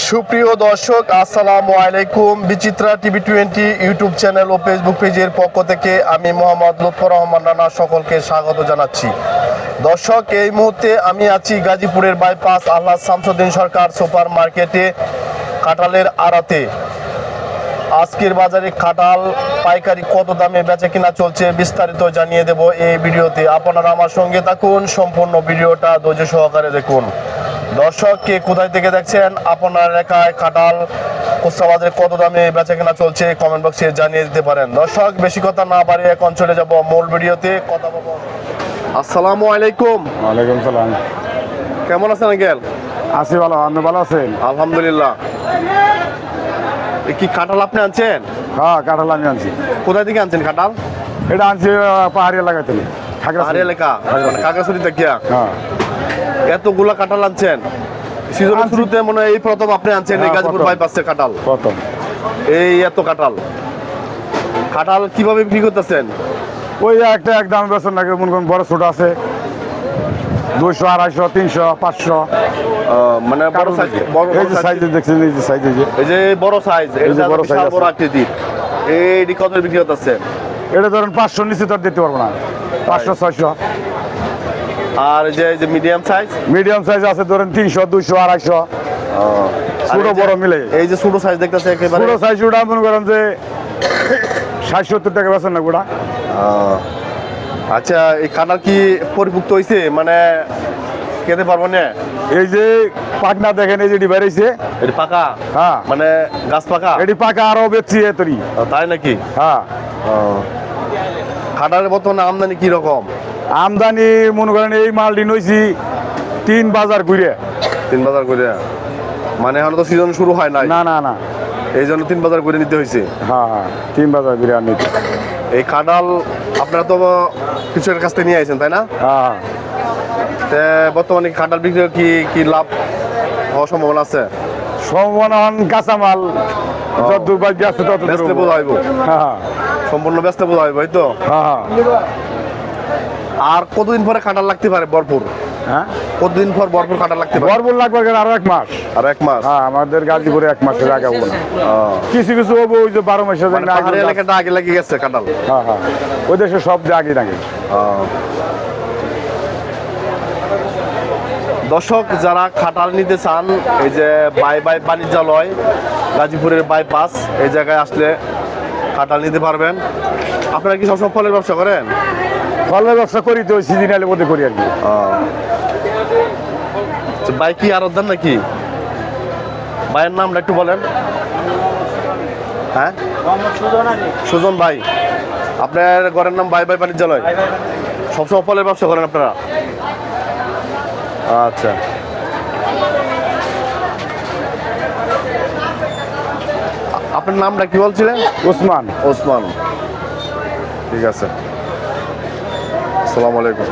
সুপ্রিয় দর্শক, আসসালামু আলাইকুম। Bichitra TV twenty YouTube channel ও ফেসবুক পেজের পক্ষ থেকে আমি মোহাম্মদ লুৎফর রহমান রানা সকলকে স্বাগত জানাচ্ছি। দর্শক, এই মুহূর্তে আমি আছি গাজীপুরের বাইপাস আল্লাহ শামসুদ্দিন সরকার সুপার মার্কেটে কাঁঠালের আড়াতে। আজকের বাজারে কাঁঠাল পাইকারি কত দামে বেচা কিনা চলছে বিস্তারিত জানিয়ে দেব এই ভিডিওতে। আপনারা আমার সঙ্গে থাকুন, সম্পূর্ণ ভিডিওটা ধৈর্য সহকারে দেখুন। দর্শক কে কোথায় থেকে দেখছেন? আপনার এলাকায় কাঁঠাল খুচরা বাজারে কত দামে বেচা কিনা চলছে কমেন্ট বক্সে জানিয়ে দিতে পারেন। দর্শক বেশি কথা না বাড়িয়ে এখন চলে যাব মূল ভিডিওতে। কথা বলব। আসসালামু আলাইকুম। ওয়ালাইকুম সালাম। কেমন আছেন গেল আছি ভালো আপনি ভালো আছেন? আলহামদুলিল্লাহ। কি কাঁঠাল আপনি আনছেন? হ্যাঁ কাঁঠাল আমি আনছি। কোথায় থেকে আনছেন কাঁঠাল? এটা আনছি পাহাড়ি এলাকা থেকে। পাহাড়ি এলাকা? হ্যাঁ। এতগুলা কাঁঠাল আনছেন? সিজনের শুরুতে মনে হয় এই প্রথম আপনি আনছেন এই গাজীপুর বাইপাসের কাঁঠাল। প্রথম। এই এত কাঁঠাল। কাঁঠাল কীভাবে বিক্রি করতেছেন? ওই একটা একদম বেতন লাগে মনে করুন বড় ছোট আছে। দুইশো আড়াইশো তিনশো পাঁচশো। মানে বড় সাইজ বড় এই যে সাইজে দেখছেন এই যে সাইজে এই যে বড় সাইজ এই যে বড় size বড়। আকৃতির। এই কত বিক্রি করতেছে এটা ধরেন পাঁচশো নিচে তো দিতে পারব না। পাঁচশো ছয়শো। আর যে যে মিডিয়াম সাইজ মিডিয়াম সাইজ আছে ধরেন তিনশো দুইশো আড়াইশো। ছোট বড় মিলে। এই যে ছোট সাইজ দেখতেছে একেবারে ছোট সাইজ ওটা মনে করেন যে ষাট সত্তর টাকা বেছেন না গোটা। আচ্ছা এই কাঁঠাল কি পরিপুক্ত হয়েছে মানে খেতে পারব না? এই যে পাকনা দেখেন এই যে এটি বেড়েছে এটা পাকা? হ্যাঁ। মানে গাছ পাকা? এটি পাকা আরও বেচছি এতরি। তাই নাকি? হ্যাঁ। কাঁঠালের বর্তমানে আমদানি কি রকম? আমদানি মনে করেন এই মালটি নইছি তিন বাজার ঘুরে। তিন বাজার করে মানে এখন তো সিজন শুরু হয় নাই? না না না। এই জন্য তিন বাজার করে নিতে হয়েছে হ্যাঁ হ্যাঁ তিন বাজার ঘুরে আনি এই কাঁঠাল আপনারা তো কিছু এর কাছ থেকে নিয়ে আসেন তাই না? হ্যাঁ তে বর্তমানে কাঁঠাল বিক্রি কি কি লাভ হওয়ার সম্ভাবনা আছে? সম্ভাবনা হন কাঁচামাল। যত বাকি আছে তত বোঝা হইব। হ্যাঁ সম্পূর্ণ ব্যস্ত বোঝা হইব এই তো? হ্যাঁ। আর কতদিন পরে কাঁঠাল লাগতে পারে ভরপুর? হ্যাঁ? কতদিন পর ভরপুর লাগতে পারে? বরবুল লাগবে কেন আরও এক মাস। আর এক মাস? হ্যাঁ আমাদের গাজীপুরে এক মাসের আগে হব। না কিছু কিছু হব ওই যে বারো মাসের মানে জন্য আগে এলাকাটা আগে লেগে গেছে হ্যাঁ হ্যাঁ। ওই দেশে সব যে আগে আগে দর্শক যারা খাটাল নিতে চান এই যে বাই বাই বাণিজ্যালয় গাজীপুরের বাইপাস এই জায়গায় আসলে খাটাল নিতে পারবেন। আপনারা কি সবসময় ফলের ব্যবসা করেন? ফলের ব্যবসা করি তো সিজনালের মধ্যে করি আর কি। বাই কি আর দেন নাকি? ভাইয়ের নামটা একটু বলেন। হ্যাঁ? সুজন ভাই। আপনার ঘরের নাম বাই বাই বাণিজ্যালয়? সবসময় ফলের ব্যবসা করেন আপনারা? আচ্ছা। আপনার নামটা কি বলছিলেন? ওসমান। ওসমান। ঠিক আছে। আসসালামু আলাইকুম।